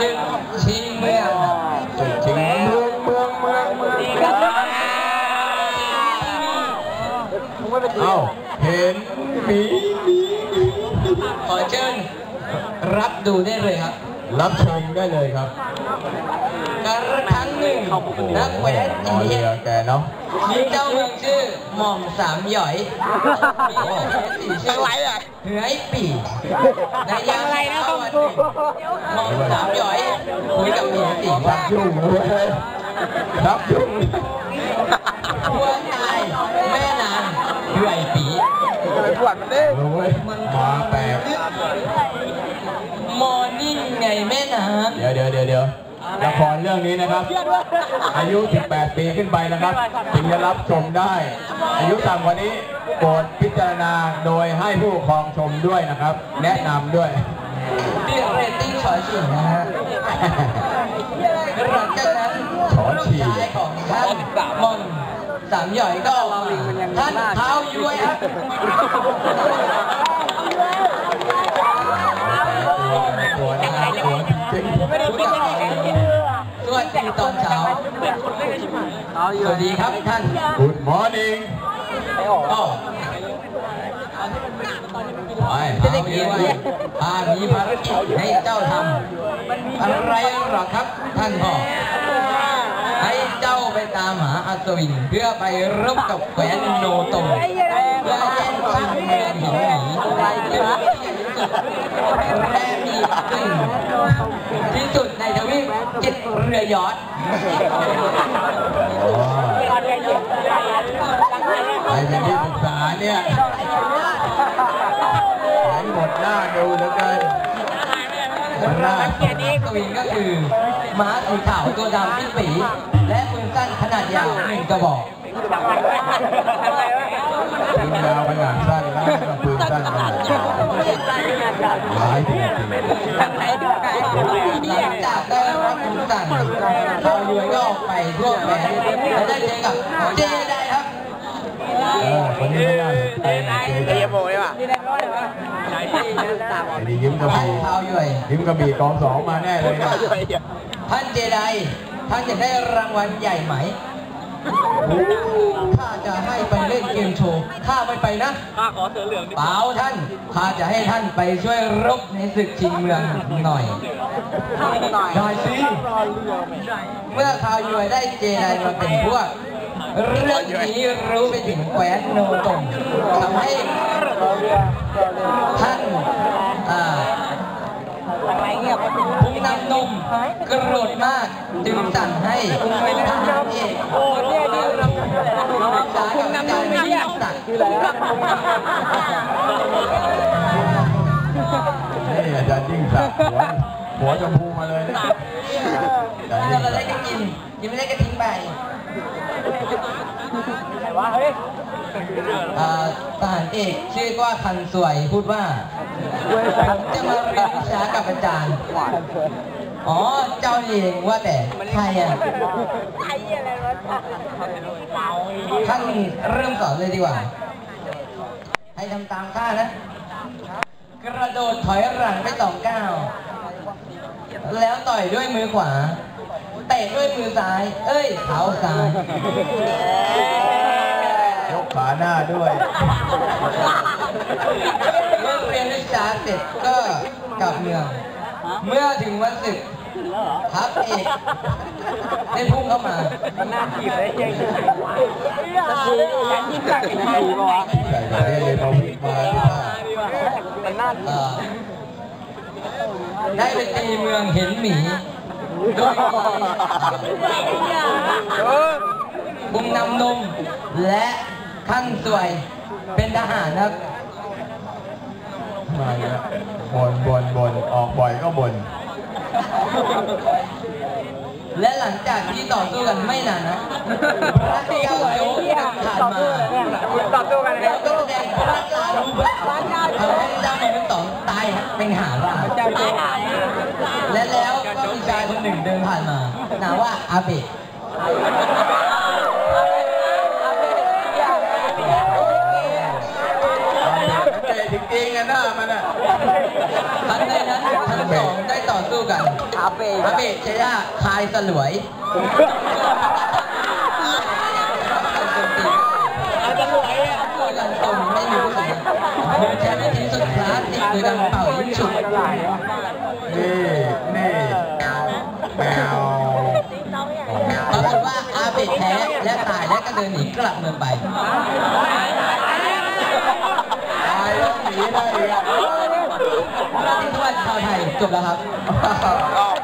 จึงชิงเมืองจริงเมืองเมืองเมืองเมืองเอ้าเห็นมีมีขอเชิญรับดูได้เลยครับ รับชมได้เลยครับ การครั้งหนึ่งนักแหวนอ๋ออินเดีเรืยอแกเนาะมีเจ้าเมืองชื่อหม่อมสามหย่อยมีเจ้าเมืองสี่ชื่อเหือยปี่ในยามเข้าวันหนึ่งหม่อมสามหย่อยคุยกับเมียสี่ว่ายุ่งเลยรับยุ่งวัวตายแม่นางเหือยปี่รู้เว้ยมาแปลกมอร์นิ่งไงแม่นางเดี๋ยวเดี๋ยวเดี๋ยวเดี๋ยว ละครเรื่องนี้นะครับ อายุ 18 ปีขึ้นไปนะครับถึงจะรับชมได้ อายุต่ำกว่านี้โปรดพิจารณาโดยให้ผู้ปกครองชมด้วยนะครับ แนะนำด้วยเรียกเรตติ้งชอยฉิงนะฮะหลังจากนั้นชอฉี่ลูกชายของท่านหม่อมสามหย่อยก็ออกมาท่านเท้าย้วยครับ สวัสดีตอนเช้าสวัสดีครับท่านกุดมอร์นิ่งก็ไปจะได้กินว่าข้ามีภารกิจให้เจ้าทำอะไรหรอครับท่านพ่อให้เจ้าไปตามหาอัศวิน เพื่อไปรบกับแคว้นโนโตงเพื่อแย่งชิงเมืองหินหมีและมีขึ้นที่สุดในทวีปจิต เรือยอทอ๋อใครเป็นที่ปรึกษาเนี่ยเห็นหมดหน้าดูเหลือเกินหมดหน้าอัศวินก็คือ ม้าสีขาวตัวดำที่ปี และปืนสั้นขนาดยาวหนึ่งกระบอกปืนยาวขนาดสั้นแล้วก็ปืนสั้นขนาดยาวหลายที วรวยก็ออกไปทั่วแผนและได้เจอกับเจไดครับเออคนนี้ไม่น่าสนใจนะเจโมเลยว่ะไอ้นี่ยิ้มกระท่านบี่ยิ้มกระบี่กองสองมาแน่เลยนะท่านเจไดท่านอยากได้รางวัลใหญ่ไหม ข้าจะให้ไปเล่นเกมโชว์ข้าไม่ไปนะข้าขอเสือเหลืองดิเปล่าท่านข้าจะให้ท่านไปช่วยรบในศึกชิงเมืองหน่อยได้สิเมื่อข่าวยูไอได้เจไดมาเป็นพวก เรื่องนี้รู้ไปถึงแคว้นโนตงทำให้ท่านอ่า ผู้นำนมโกรธมากจึงสั่งให้ทหารเอกศึกษากับอาจารย์ยิ่งศักดิ์นี่อาจารย์ยิ่งศักดิ์หัวหัวชมพูมาเลยนะอาจารย์เรื่ยิ่องงอะไรศักก็ดิ์กินกินไม่ได้ก็ทิ้งไปอ่าทหารเอกชื่อว่าคันสวยพูดว่าผมจะมาเรีย นวิชากับอาจารย์อ๋อ เจ้าเองว่าแต่ใครอะท่านเริ่มสอนเลยดีกว่า ให้ทำตามข้านะ กระโดดถอยหลังไปสองก้าว แล้วต่อยด้วยมือขวา เตะด้วยมือซ้าย เอ้ยเท้าซ้ายยกขาหน้าด้วยเมื่อเรียนวิชาเสร็จก็ กลับเมือง เมื่อถึงวันศึกทัพเอกได้พุ่งเข้ามาใส่กระเทียมเลยพอวิ่งมาที่ท่าเอ่อได้ไปตีเมืองเห็นหมีโดยบุงนำนมและขั้นสวยเป็นทหารนะครับ มาอีกแล้วบนบนบนออกบ่อยก็บน และหลังจากที่ต่อสู้กันไม่นานนะพระเจ้าโยกผ่านมาต่อสู้กันแล้วก็แสดงพระเจ้าทำให้เจ้าเมืองทั้งสองตายเป็นหาราและแล้วก็มีชายคนหนึ่งเดินผ่านมา นามว่าอาเบะ งๆอะหน้ามันอะทันใดนั้นทั้งสองได้ต่อสู้กันอาเบะอาเบะเชย่าคายสลวยอาจจะรวยอะช่วยกันตรงไม่มีผู้เสียใช้วิธีสุดคลาสสิกโดยการเป่ายิงฉุบนี่นี่แมวปรากฏว่าอาเบะแพ้และตายและก็เดินหนีกลับเมืองไปตายแล้วหนีได้อีกอะที่ทวดชาวไทยจบแล้วครับ